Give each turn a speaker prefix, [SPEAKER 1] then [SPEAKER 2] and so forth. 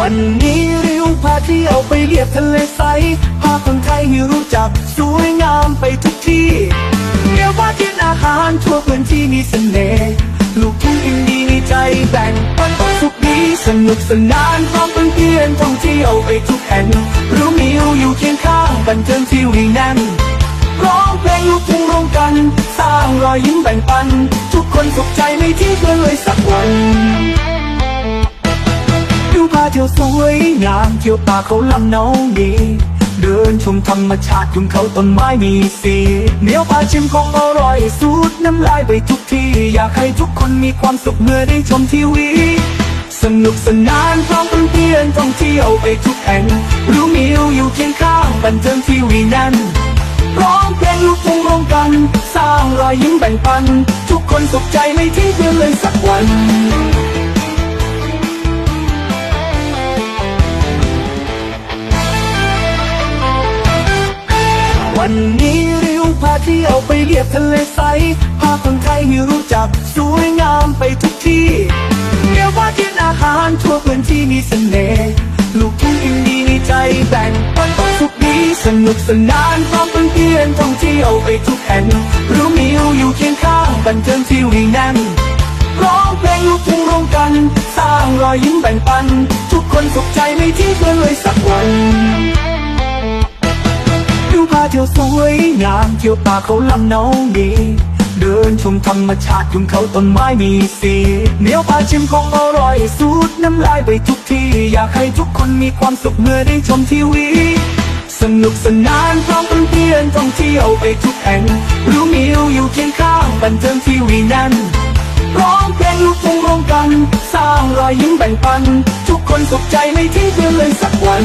[SPEAKER 1] วันนี้ริวพาเที่ยวไปเรียบทะเลใสพาคนไทยให้รู้จักสวยงามไปทุกที่เรียวว่ากินอาหารทั่วพื้นที่มีเสน่ห์ลูกทุ่งอินดีมีใจแบ่งปันความสุขดีสนุกสนานพร้อมเพื่อนๆท่องเที่ยวไปทุกแห่งรู้มิวอยู่เคียงข้างบันเทิงที่วีแน่นร้องเพลงลูกทุ่งร่วมกัน สร้างรอยยิ้มแบ่งปัน ทุกคนสุขใจไม่ทิ้งเพื่อนเลยสักวัน ยวสวยงามเที่ยวป่าเขาลำเนาดีเดินชมธรรมชาติยุงเขาต้นไม้มีสีเหนียวพาชิมของอร่อยสูตรน้ำลายไปทุกที่ อยากให้ทุกคนมีความสุขเมื่อได้ชมทีวี สนุกสนานพร้อมเพื่อนท่องเที่ยวไปทุกแห่งรู้มิวอยู่เคียงข้างบันเทิงทีวีแน่นร้องเพลงลูกทุ่งร่วมกัน สร้างรอยยิ้มแบ่งปัน ทุกคนสุขใจไม่ทิ้งเพื่อนเลยสักวัน วันนี้ริวพาเที่ยวไปเรียบทะเลใสพาคนไทยให้รู้จักสวยงามไปทุกที่เรียวว่ากินอาหารทั่วพื้นที่มีเสน่ห์ลูกทุ่งอินดีมีใจแบ่งปันความสุขดีสนุกสนานพร้อมเพื่อนท่องเที่ยวไปทุกแห่งรู้มิวอยู่เคียงข้างบันเทิงที่วีแน่นร้องเพลงลูกทุ่งร่วมกัน สร้างรอยยิ้มแบ่งปัน ทุกคนสุขใจไม่ทิ้งเพื่อนเลยสักวัน พาเที่ยวสวยงามเที่ยวป่าเขาลำเนาดี เดินชมธรรมชาติยุงเขาต้นไม้มีสีเหนียวพาชิมของอร่อยสูตรน้ำลายไปทุกที่ อยากให้ทุกคนมีความสุขเมื่อได้ชมทีวี สนุกสนานพร้อมเพื่อนท่องเที่ยวไปทุกแห่ง รู้มิวอยู่เคียงข้างบันเทิงทีวีแน่นร้องเพลงลูกทุ่งร่วมกัน สร้างรอยยิ้มแบ่งปัน ทุกคนสุขใจไม่ทิ้งเพื่อนเลยสักวัน